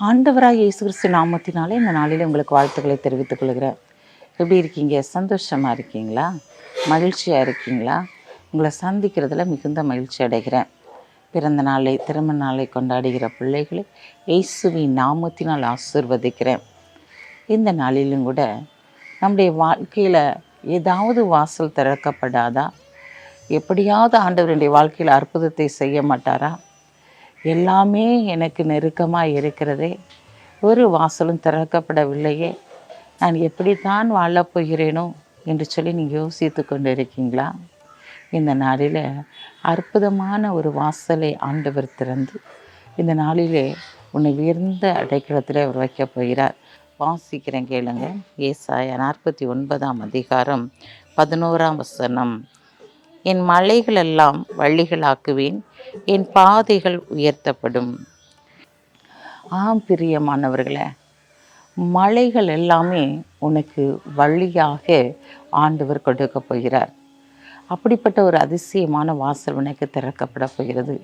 ஆண்டவராக இயேசு கிறிஸ்து நாமத்தினாலே இந்த நாளில் உங்களுக்கு வாழ்த்துக்களை தெரிவித்துக் கொள்கிறேன். எப்படி இருக்கீங்க? சந்தோஷமாக இருக்கீங்களா? மகிழ்ச்சியாக இருக்கீங்களா? உங்களை சந்திக்கிறதுல மிகுந்த மகிழ்ச்சி அடைகிறேன். பிறந்த நாளை திருமண நாளை கொண்டாடுகிற பிள்ளைகளை இயேசுவின் நாமத்தினால் ஆசிர்வதிக்கிறேன். இந்த நாளிலும் கூட நம்முடைய வாழ்க்கையில் ஏதாவது வாசல் திறக்கப்படாதா? எப்படியாவது ஆண்டவருடைய வாழ்க்கையில் அற்புதத்தை செய்ய மாட்டாரா? எல்லாமே எனக்கு நெருக்கமாக இருக்கிறதே. ஒரு வாசலும் திறக்கப்படவில்லையே. நான் எப்படித்தான் வாழப் போகிறேனோ என்று சொல்லி நீங்கள் யோசித்து கொண்டு இருக்கீங்களா இந்த நாளில் அற்புதமான ஒரு வாசலை ஆண்டவர் திறந்து இந்த நாளிலே உன்னை உயர்ந்த அடைக்கலத்தில் அவர் வைக்கப் போகிறார். வாசிக்கிறேன் கேளுங்க. ஏசாய நாற்பத்தி ஒன்பதாம் அதிகாரம் பதினோராம் வசனம். என் மலைகளெல்லாம் வள்ளிகளாக்குவேன் என் பாதைகள் உயர்த்தப்படும். ஆம் பிரியமானவர்களே மலைகள் எல்லாமே உனக்கு வழியாக ஆண்டவர் கொடுக்க போகிறார். அப்படிப்பட்ட ஒரு அதிசயமான வாசல் உனக்கு திறக்கப்பட போகிறது.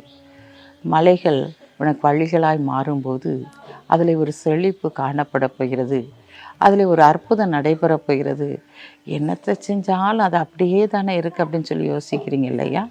மலைகள் உனக்கு வழிகளாய் மாறும்போது அதில் ஒரு செழிப்பு காணப்பட போகிறது. அதில் ஒரு அற்புதம் நடைபெறப் போகிறது. என்னத்தை செஞ்சாலும் அது அப்படியே தானே இருக்குது அப்படின்னு சொல்லி யோசிக்கிறீங்க இல்லையா?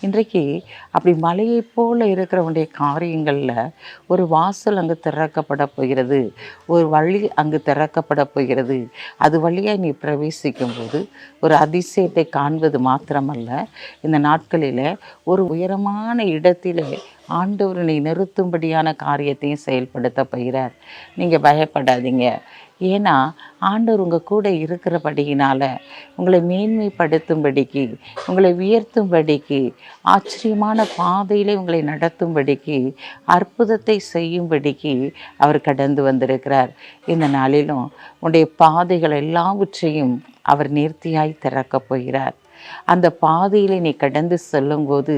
இன்றைக்கு அப்படி மலையை போல இருக்கிறவனுடைய காரியங்களில் ஒரு வாசல் அங்கு திறக்கப்பட போகிறது. ஒரு வழி அங்கு திறக்கப்பட போகிறது. அது வழியாக நீ பிரவேசிக்கும் போது ஒரு அதிசயத்தை காண்பது மாத்திரமல்ல. இந்த நாட்களில் ஒரு உயரமான இடத்திலே ஆண்டவர் நிறுத்தும்படியான காரியத்தையும் செயல்படுத்த போகிறார். நீங்கள் பயப்படாதீங்க. ஏன்னா ஆண்டவர் உங்கள் கூட இருக்கிறபடியினால் உங்களை மேன்மைப்படுத்தும்படிக்கு உங்களை உயர்த்தும்படிக்கு ஆச்சரியமான பாதையிலே உங்களை நடத்தும்படிக்கு அற்புதத்தை செய்யும்படிக்கு அவர் கடந்து வந்திருக்கிறார். இந்த நாளிலும் உடைய பாதைகள் எல்லாவற்றையும் அவர் நேர்த்தியாய் திறக்கப் போகிறார். அந்த பாதையில் நீ கடந்து செல்லும்போது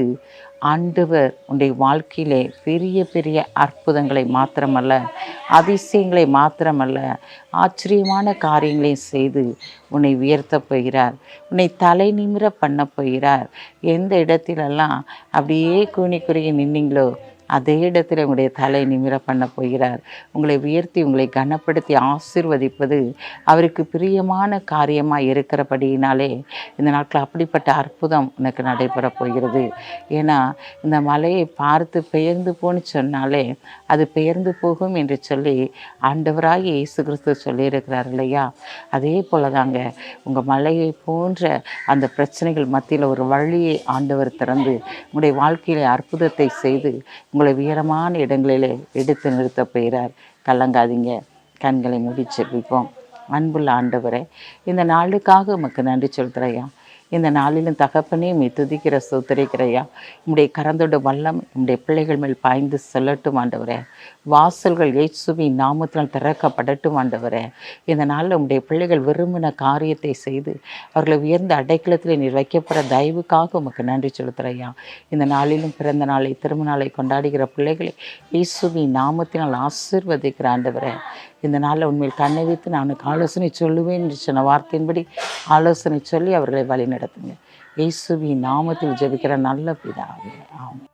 ஆண்டவர் உன்னுடைய வாழ்க்கையிலே பெரிய பெரிய அற்புதங்களை மாத்திரமல்ல அதிசயங்களை மாத்திரமல்ல ஆச்சரியமான காரியங்களையும் செய்து உன்னை உயர்த்தப் போகிறார். உன்னை தலை நிமிர பண்ண போகிறார். எந்த இடத்திலெல்லாம் அப்படியே கூனி குறுகி நின்னீங்களோ அதே இடத்துல உங்களுடைய தலை நிமிர பண்ண போகிறார். உங்களை உயர்த்தி உங்களை கனப்படுத்தி ஆசிர்வதிப்பது அவருக்கு பிரியமான காரியமாக இருக்கிறபடியினாலே இந்த நாட்கள் அப்படிப்பட்ட அற்புதம் உனக்கு நடைபெறப் போகிறது. ஏன்னா இந்த மலையை பார்த்து பெயர்ந்து போன்னு சொன்னாலே அது பெயர்ந்து போகும் என்று சொல்லி ஆண்டவராக இயேசு கிறிஸ்து சொல்லியிருக்கிறார் இல்லையா? அதே போல தாங்க உங்கள் மலையை போன்ற அந்த பிரச்சனைகள் மத்தியில் ஒரு வழியை ஆண்டவர் திறந்து உங்களுடைய வாழ்க்கையில அற்புதத்தை செய்து உங்களை உயரமான இடங்களிலே எடுத்து நிறுத்த போகிறார். கலங்காதீங்க. கண்களை மூடி செபிப்போம். அன்புள்ள ஆண்டவரே இந்த நாளுக்காக உமக்கு நன்றி சொல்கிறையா இந்த நாளிலும் தகப்பனே மீ துதிக்கிற சுத்தரிக்கிறையா உம்முடைய கரந்தோட வல்லம் உம்முடைய பிள்ளைகள் மேல் பாய்ந்து செல்லட்டும் ஆண்டவரே. வாசல்கள் ஏசுவி நாமத்தினால் திறக்கப்படட்டும் ஆண்டவரே. இந்த நாளில் உம்முடைய பிள்ளைகள் விரும்பின காரியத்தை செய்து அவர்களை உயர்ந்த அடைக்கலத்தில் நீர் வைக்கப்பட தயவுக்காக உமக்கு நன்றி செலுத்துறையா. இந்த நாளிலும் பிறந்த நாளை திருமண நாளை கொண்டாடுகிற பிள்ளைகளை இயேசுவி நாமத்தினால் ஆசீர்வதிக்கிற ஆண்டவரே. இந்த நாளில் உண்மையில் கண்ணை வைத்து நான் உனக்கு ஆலோசனை சொல்லுவேன் என்று சொன்ன வார்த்தையின்படி ஆலோசனை சொல்லி அவர்களை வழி நடத்துங்க இயேசுவின் நாமத்தில் ஜெபிக்கிற நல்ல பிதாவே. ஆமாம்